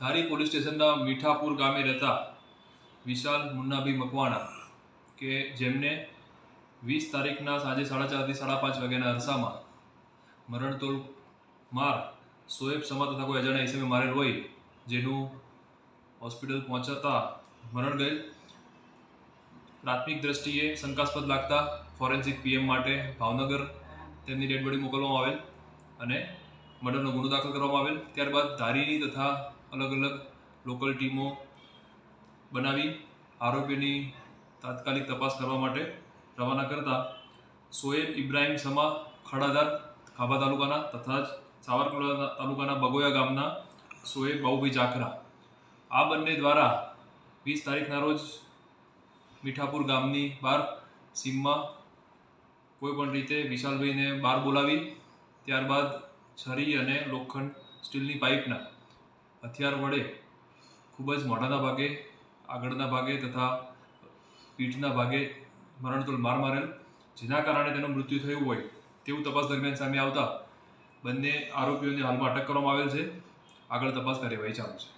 ધારી police સ્ટેશનના મીઠાપુર ગામે રહેતા વિશાલ મુન્નાભી મકવાણા કે જેમને વીસ તારીખના સાંજે સાડા ચારથી સાડા પાંચ વાગ્યાના અરસામાં મરણતોલ માર સોએબ સમા તથા કોઈ અજાણ્યા હિસાબે મારેલ હોય, જેનું હોસ્પિટલ પહોંચતા મરણ ગયેલ. પ્રાથમિક દ્રષ્ટિએ શંકાસ્પદ લાગતા ફોરેન્સિક પીએમ માટે ભાવનગર તેમની ડેડ બોડી મોકલવામાં આવેલ અને મર્ડરનો ગુનો દાખલ કરવામાં આવેલ. ત્યારબાદ ધારીની તથા અલગ અલગ લોકલ ટીમો બનાવી આરોપીની તાત્કાલિક તપાસ કરવા માટે રવાના કરતા સોએબ ઇબ્રાહિમ સમા ખડાદાર ખાભા તાલુકાના તથા જ સાવરકુંડલા તાલુકાના બગોયા ગામના સોએબ બાબુભાઈ જાખરા. આ બંને દ્વારા વીસ તારીખના રોજ મીઠાપુર ગામની બહાર સીમમાં કોઈપણ રીતે વિશાલભાઈને બહાર બોલાવી, ત્યારબાદ છરી અને લોખંડ સ્ટીલની પાઇપના હથિયાર વડે ખૂબ જ મોઢાના ભાગે, આગળના ભાગે તથા પીઠના ભાગે મરણતોલ માર મારેલ. જેના કારણે તેનું મૃત્યુ થયું હોય તેવું તપાસ દરમિયાન સામે આવતા બંને આરોપીઓને હાલમાં અટક કરવામાં આવેલ છે. આગળ તપાસ કાર્યવાહી ચાલુ છે.